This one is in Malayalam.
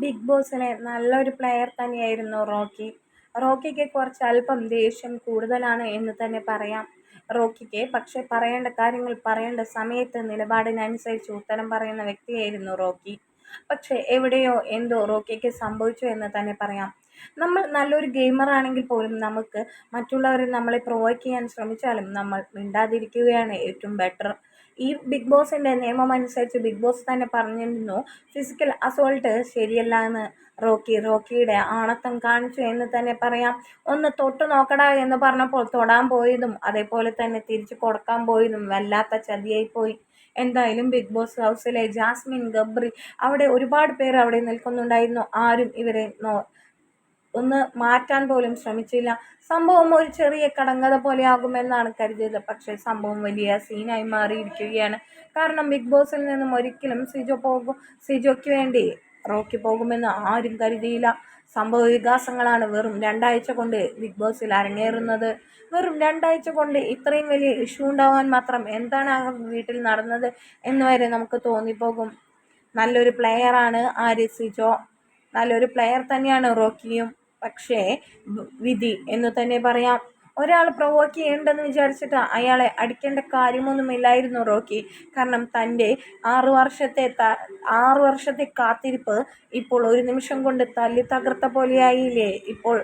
ബിഗ് ബോസിലെ നല്ലൊരു പ്ലെയർ തന്നെയായിരുന്നു റോക്കി. റോക്കിക്ക് കുറച്ച് അല്പം ദേഷ്യം കൂടുതലാണ് എന്ന് തന്നെ പറയാം റോക്കിക്ക്. പക്ഷേ പറയേണ്ട കാര്യങ്ങൾ പറയേണ്ട സമയത്ത് നിലപാടിനനുസരിച്ച് ഉത്തരം പറയുന്ന വ്യക്തിയായിരുന്നു റോക്കി. പക്ഷേ എവിടെയോ എന്തോ റോക്കിക്ക് സംഭവിച്ചു എന്ന് തന്നെ പറയാം. നമ്മൾ നല്ലൊരു ഗെയിമർ ആണെങ്കിൽ പോലും നമുക്ക് മറ്റുള്ളവർ നമ്മളെ പ്രൊവോക്ക് ചെയ്യാൻ ശ്രമിച്ചാലും നമ്മൾ മിണ്ടാതിരിക്കുകയാണ് ഏറ്റവും ബെറ്റർ ഈ ബിഗ് ബോസിന്റെ നിയമം അനുസരിച്ച് ബിഗ് ബോസ് തന്നെ പറഞ്ഞിരുന്നു ഫിസിക്കൽ അസോൾട്ട് ശരിയല്ല എന്ന്. റോക്കി റോക്കിയുടെ ആണത്തം കാണിച്ചു എന്ന് തന്നെ പറയാം. ഒന്ന് തൊട്ടു നോക്കടാ എന്ന് പറഞ്ഞപ്പോൾ തൊടാൻ പോയതും അതേപോലെ തന്നെ തിരിച്ചു കൊടുക്കാൻ പോയതും വല്ലാത്ത ചതിയായി പോയി. എന്തായാലും ബിഗ് ബോസ് ഹൗസിലെ ജാസ്മിൻ ഗബ്രി അവിടെ ഒരുപാട് പേർ അവിടെ നിൽക്കുന്നുണ്ടായിരുന്നു. ആരും ഇവരെ നോ ഒന്ന് മാറ്റാൻ പോലും ശ്രമിച്ചില്ല. സംഭവം ഒരു ചെറിയ കടങ്കഥ പോലെ ആകുമെന്നാണ് കരുതിയത്. പക്ഷേ സംഭവം വലിയ സീനായി മാറിയിരിക്കുകയാണ്. കാരണം ബിഗ് ബോസിൽ നിന്നും ഒരിക്കലും സിജോ പോകും സിജോയ്ക്ക് വേണ്ടി റോക്കി പോകുമെന്ന് ആരും കരുതിയില്ല. സംഭവ വികാസങ്ങളാണ് വെറും രണ്ടാഴ്ച കൊണ്ട് ബിഗ് ബോസിൽ അരങ്ങേറുന്നത്. വെറും രണ്ടാഴ്ച കൊണ്ട് ഇത്രയും വലിയ ഇഷ്യൂ ഉണ്ടാവാൻ മാത്രം എന്താണ് ആ വീട്ടിൽ നടന്നത് എന്ന് വരെ നമുക്ക് തോന്നിപ്പോകും. നല്ലൊരു പ്ലെയറാണ് ആര്യ സിജോ. നല്ലൊരു പ്ലെയർ തന്നെയാണ് റോക്കിയും. പക്ഷേ വിധി എന്ന് തന്നെ പറയാം. ഒരാൾ പ്രൊവോക്ക് ചെയ്യേണ്ടെന്ന് വിചാരിച്ചിട്ട് അയാളെ അടിക്കേണ്ട കാര്യമൊന്നുമില്ലായിരുന്നു റോക്കി. കാരണം തന്റെ ആറു വർഷത്തെ ത ആറു വർഷത്തെ കാത്തിരിപ്പ് ഇപ്പോൾ ഒരു നിമിഷം കൊണ്ട് തല്ലി തകർത്ത പോലെയായില്ലേ? ഇപ്പോൾ